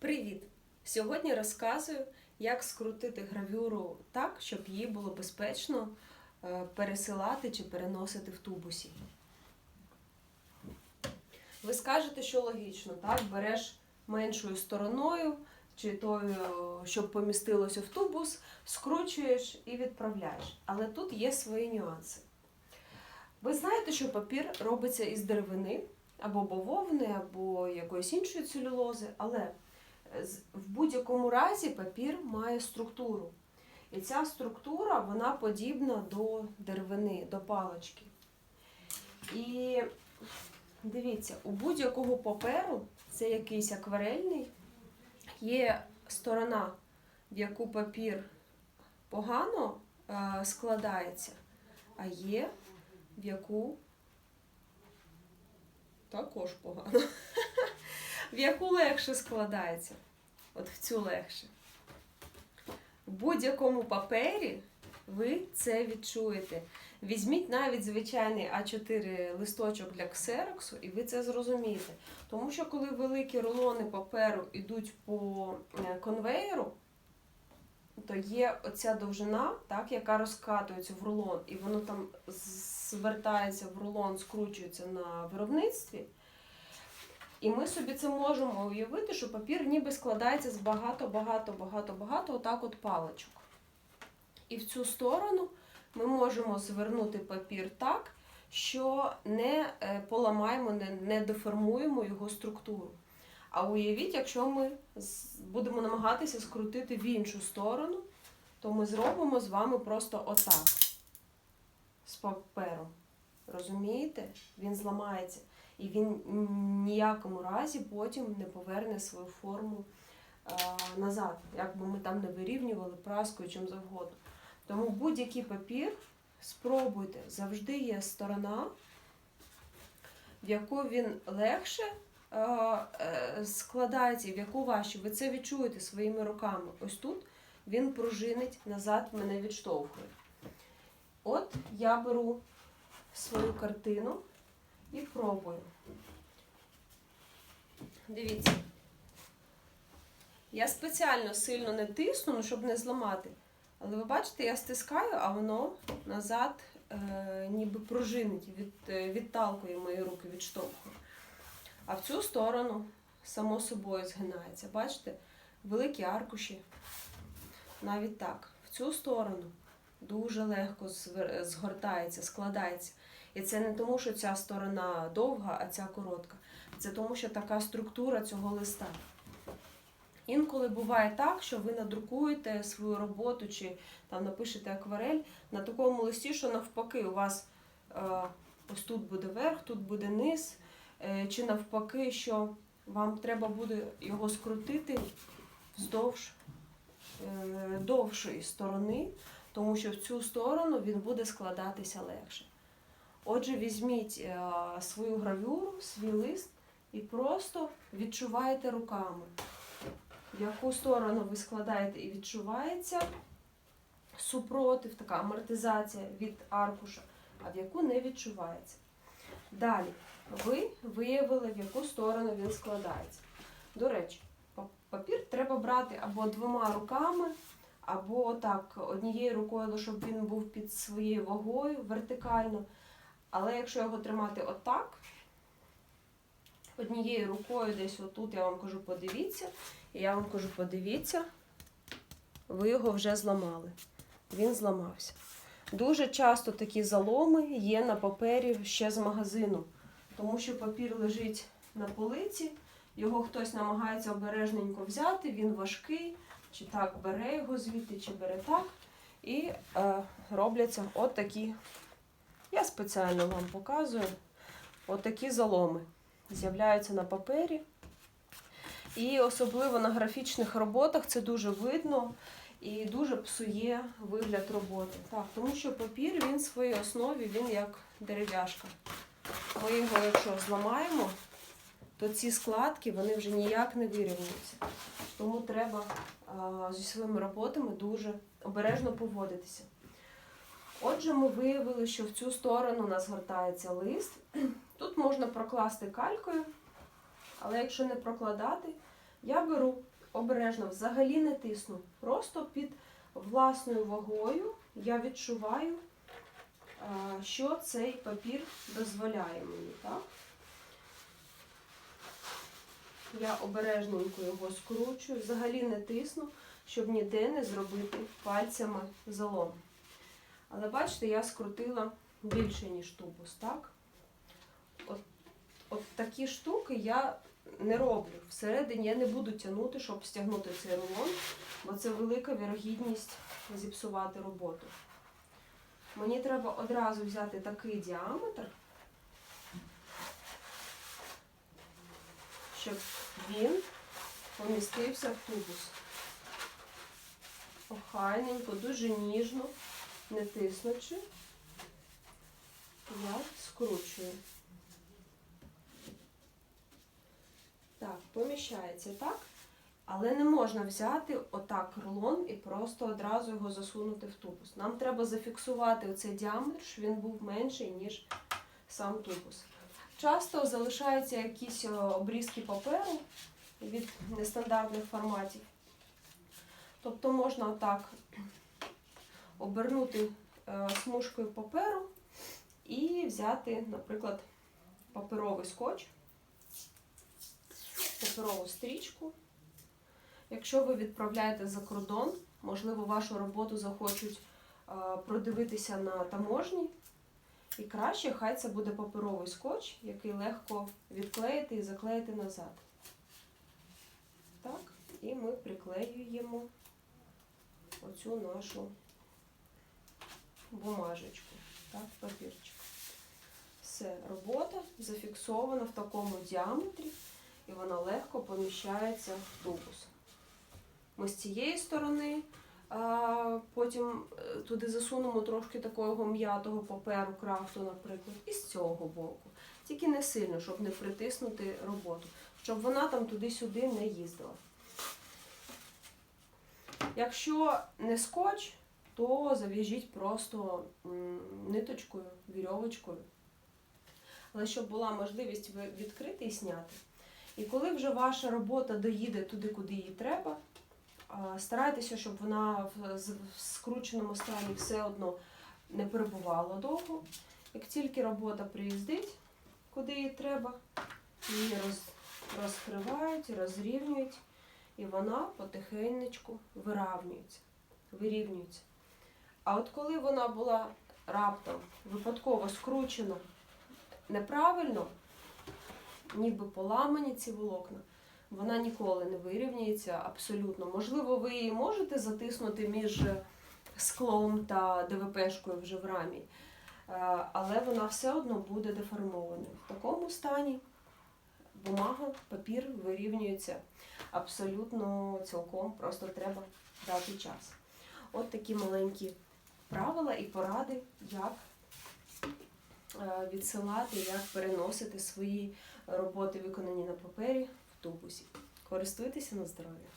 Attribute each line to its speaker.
Speaker 1: Привіт! Сьогодні розказую, як скрутити гравюру так, щоб її було безпечно е, пересилати чи переносити в тубусі. Ви скажете, що логічно, так? Береш меншою стороною, чи тою, щоб помістилося в тубус, скручуєш і відправляєш. Але тут є свої нюанси. Ви знаєте, що папір робиться із деревини, або бавовни, або якоїсь іншої целюлози, але в будь-якому разі папір має структуру. І ця структура вона подібна до деревини, до палички. І дивіться, у будь-якого паперу, це якийсь акварельний, є сторона, в яку папір погано е, складається, а є в яку також погано. В яку легше складається. От в цю легше. В будь-якому папері ви це відчуєте. Візьміть навіть звичайний А4 листочок для ксероксу, і ви це зрозумієте. Тому що коли великі рулони паперу йдуть по е, конвеєру, то є оця довжина, так, яка розкатується в рулон, і воно там звертається в рулон, скручується на виробництві. І ми собі це можемо уявити, що папір ніби складається з багато-багато-багато-багато отак от паличок. І в цю сторону ми можемо звернути папір так, що не е, поламаємо, не, не деформуємо його структуру. А уявіть, якщо ми будемо намагатися скрутити в іншу сторону, то ми зробимо з вами просто отак з папером. Розумієте? Він зламається. І він ніякому разі потім не поверне свою форму е, назад, як би ми там не вирівнювали праскою чим завгодно. Тому будь-який папір спробуйте, завжди є сторона, в яку він легше е, е, складається, в яку важче. Ви це відчуєте своїми руками. Ось тут він пружинить назад, мене відштовхує. От я беру свою картину і пробую. Дивіться. Я спеціально сильно не тисну, ну, щоб не зламати. Але ви бачите, я стискаю, а воно назад е, ніби пружинить, від, е, відталкує мої руки, відштовхує. А в цю сторону само собою згинається. Бачите? Великі аркуші. Навіть так. В цю сторону дуже легко згортається, складається. І це не тому, що ця сторона довга, а ця коротка. Це тому, що така структура цього листа. Інколи буває так, що ви надрукуєте свою роботу чи там напишете акварель на такому листі, що навпаки у вас е, ось тут буде верх, тут буде низ, е, чи навпаки, що вам треба буде його скрутити вздовж е, довшої сторони, тому що в цю сторону він буде складатися легше. Отже, візьміть е, свою гравюру, свій лист і просто відчуваєте руками, в яку сторону ви складаєте і відчувається супротив, така амортизація від аркуша, а в яку не відчувається. Далі, ви виявили, в яку сторону він складається. До речі, папір треба брати або двома руками, або так, однією рукою, щоб він був під своєю вагою вертикально. Але якщо його тримати отак, однією рукою десь отут, я вам кажу, подивіться, і я вам кажу, подивіться, ви його вже зламали. Він зламався. Дуже часто такі заломи є на папері ще з магазину, тому що папір лежить на полиці, його хтось намагається обережненько взяти, він важкий, чи так бере його звідти, чи бере так. І е, робляться от я спеціально вам показую отакі заломи. З'являються на папері. І особливо на графічних роботах це дуже видно і дуже псує вигляд роботи. Так, тому що папір він в своїй основі він як дерев'яшка. Ми його, якщо зламаємо, то ці складки вони вже ніяк не вирівнюються. Тому треба зі своїми роботами дуже обережно поводитися. Отже, ми виявили, що в цю сторону у нас гортається лист. Тут можна прокласти калькою, але якщо не прокладати, я беру обережно, взагалі не тисну. Просто під власною вагою я відчуваю, що цей папір дозволяє мені. Так? Я обережненько його скручую, взагалі не тисну, щоб ніде не зробити пальцями залом. Але бачите, я скрутила більше, ніж тубус, так? От, от такі штуки я не роблю. Всередині я не буду тягнути, щоб стягнути цей рулон, бо це велика вірогідність зіпсувати роботу. Мені треба одразу взяти такий діаметр, щоб він помістився в тубус. Охайненько, дуже ніжно, не тиснучи, я скручую. Так, поміщається так. Але не можна взяти отак рулон і просто одразу його засунути в тубус. Нам треба зафіксувати оцей діаметр, щоб він був менший, ніж сам тубус. Часто залишаються якісь е, обрізки паперу від нестандартних форматів. Тобто можна отак обернути е, смужкою паперу і взяти, наприклад, паперовий скотч, паперову стрічку. Якщо ви відправляєте за кордон, можливо, вашу роботу захочуть е, продивитися на таможні. І краще, хай це буде паперовий скотч, який легко відклеїти і заклеїти назад. Так, і ми приклеюємо оцю нашу бумажечку, так, папірчик. Все, робота зафіксована в такому діаметрі, і вона легко поміщається в тубус. Ми з цієї сторони, потім е, туди засунемо трошки такого м'ятого паперу, крафту, наприклад, і з цього боку. Тільки не сильно, щоб не притиснути роботу, щоб вона там туди-сюди не їздила. Якщо не скотч, то зав'яжіть просто ниточкою, вірьовочкою. Але щоб була можливість відкрити і зняти. І коли вже ваша робота доїде туди, куди їй треба, старайтеся, щоб вона в скрученому стані все одно не перебувала довго. Як тільки робота приїздить, куди їй треба, її роз, розкривають, розрівнюють, і вона потихенечку виравнюється, вирівнюється. А от коли вона була раптом випадково скручена неправильно, ніби поламані ці волокна, вона ніколи не вирівняється абсолютно. Можливо, ви її можете затиснути між склом та ДВПшкою вже в рамі, е, але вона все одно буде деформованою. В такому стані бумага, папір вирівнюється абсолютно цілком, просто треба дати час. От такі маленькі правила і поради, як е, відсилати, як переносити свої роботи, виконані на папері, в тубусі. Користуйтеся на здоров'я.